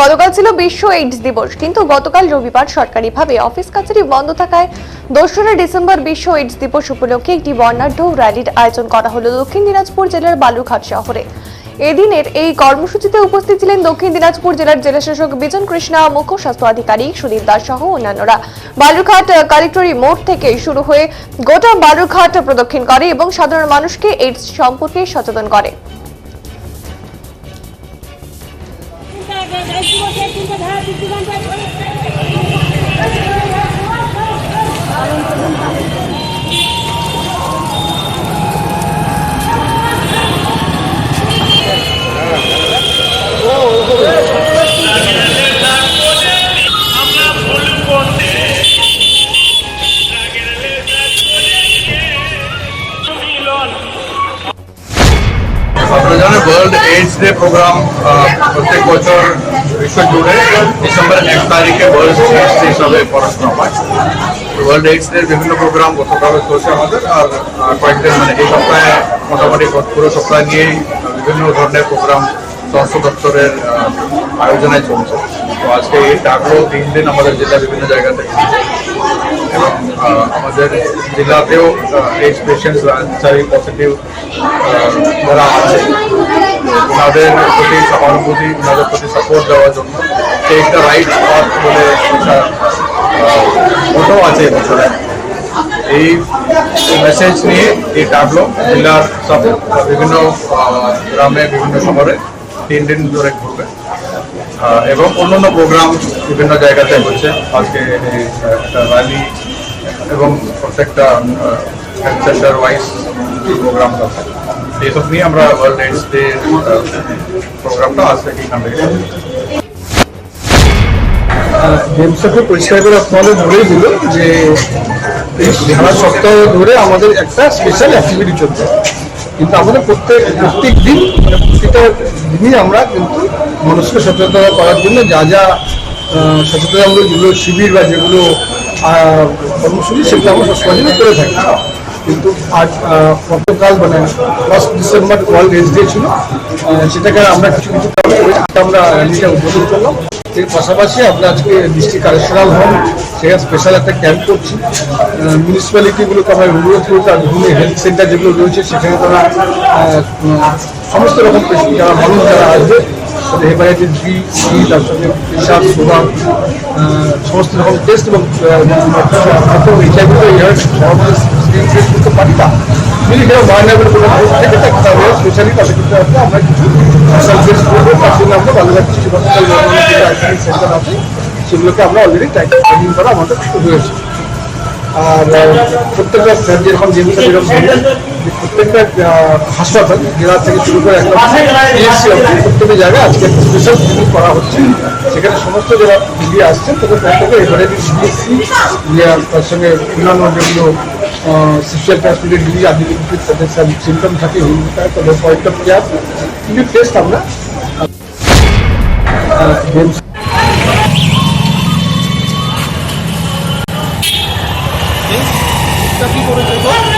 গতকাল ছিল বিশ্ব এইডস দিবস, কিন্তু গতকাল রবিবার সরকারিভাবে অফিস কাছারি বন্ধ থাকায় দোসরা ডিসেম্বর বিশ্ব এইডস দিবস উপলক্ষে একটি বর্ণাঢ্য র্যালির আয়োজন করা হলো দক্ষিণ দিনাজপুর জেলার বালুরঘাট শহরে। এদিনের এই কর্মসূচিতে উপস্থিত ছিলেন দক্ষিণ দিনাজপুর জেলার জেলাশাসক বিজন কৃষ্ণা, মুখ্য স্বাস্থ্য আধিকারিক সুদীপ দাস সহ অন্যান্যরা। বালুরঘাট কালেক্টরি মোড় থেকে শুরু হয়ে গোটা বালুরঘাট প্রদক্ষিণ করে এবং সাধারণ মানুষকে এইডস সম্পর্কে সচেতন করে। আপনারা ওয়ার্ল্ড এইডস ডে প্রোগ্রাম প্রত্যেক বছর বিশ্ব জুড়ে ডিসেম্বর এক তারিখে ওয়ার্ল্ড এইডস ডে হিসাবে পড়াশোনা হয় ওয়ার্ল্ড এইডস ডে বিভিন্ন প্রোগ্রাম গতকাল চলছে আমাদের আর আহ, কয়েকদিন মানে এই সপ্তাহে মোটামুটি পুরো সপ্তাহ নিয়েই বিভিন্ন ধরনের প্রোগ্রাম স্বাস্থ্য দপ্তরের আহ, আয়োজনে চলছে তো আজকে এই ডাকলো তিন দিন আমাদের জেলা বিভিন্ন জায়গাতে এবং আহ, আমাদের জেলাতেও এইডস পেশেন্টস চারি পজিটিভ যারা আছে ওনাদের প্রতি সহানুভূতি ওনাদের প্রতি সাপোর্ট দেওয়ার জন্য টেক দ্য রাইট পাথ বলে একটা ফটো আছে বছরে। এই মেসেজ নিয়ে এই টাকলো জেলার সব বিভিন্ন গ্রামে, বিভিন্ন শহরে তিন দিন ধরে ঘুরবে। এবং অন্যান্য প্রোগ্রাম বিভিন্ন জায়গাতে হচ্ছে। আজকে একটা র্যালি এবং প্রত্যেকটা হেলথ সেন্টার ওয়াইজ প্রোগ্রাম আছে। এইসব নিয়ে আমরা ওয়ার্ল্ড এইডস ডে প্রোগ্রামটা আজ থেকে শুরু করছি। গেমসটাকে পরিষ্কার করে আপনাদের ধরেই দিল যে সারা সপ্তাহ ধরে আমাদের একটা স্পেশাল অ্যাক্টিভিটি চলছে কিন্তু আমাদের প্রত্যেক প্রত্যেক দিন মানে প্রতিটা দিনই আমরা কিন্তু মানুষকে সচেতনতা করার জন্য যা যা আহ, সচেতনামূলক যেগুলো শিবির বা যেগুলো কর্মসূচি সেগুলো আমরা সবসময় করে থাকি কিন্তু আজ গতকাল মানে first December world AIDS day ছিল সেটাকে আমরা কিছু কিছু আমরা র্যালিটা উদ্বোধন করলাম। এর পাশাপাশি আমরা আজকে ডিস্ট্রিক্ট কালেকশনাল হোম সেখানে স্পেশাল একটা ক্যাম্প করছি। মিউনিসিপ্যালিটিগুলোকে আমরা অনুরোধ করব আর বিভিন্ন হেলথ সেন্টার যেগুলো রয়েছে, সেখানে তারা সমস্ত রকম যারা মানুষ, যারা আসবে, তাদের হেপাটাইটিস বি সি তার সঙ্গে প্রেশার সুগার সমস্ত রকম টেস্ট এবং এইচআইভি তো। যদি কেউ মাইনাবের কোনো রোগ থেকে থাকে তাহলে স্পেশালি তাদের ক্ষেত্রে আমরা কিছু তার জন্য আমরা বালুঘাট হসপিটাল সেন্টার আছে, সেগুলোকে আমরা অলরেডি ট্রেনিং করা আমাদের রয়েছে। আর প্রত্যেকটা যেরকম যেগুলো যেরকম প্রত্যেকটা হাসপাতাল, জেলা থেকে শুরু করে একদম প্রত্যেকটা জায়গায় আজকে স্পেশাল ক্লিনিক করা হচ্ছে। সেখানে সমস্ত যারা রুগী আসছেন, তাদের প্রত্যেকে এবারে তার সঙ্গে অন্যান্য যেগুলো সেক্সুয়াল ট্রান্সমিটেড ডিজিজ আদি কিছু তাদের সিমটম থাকে হিন্দু থাকে তাদের পয়েন্ট অফ কেয়ার কিছু টেস্ট আমরা আহ, গেমস কি করেছে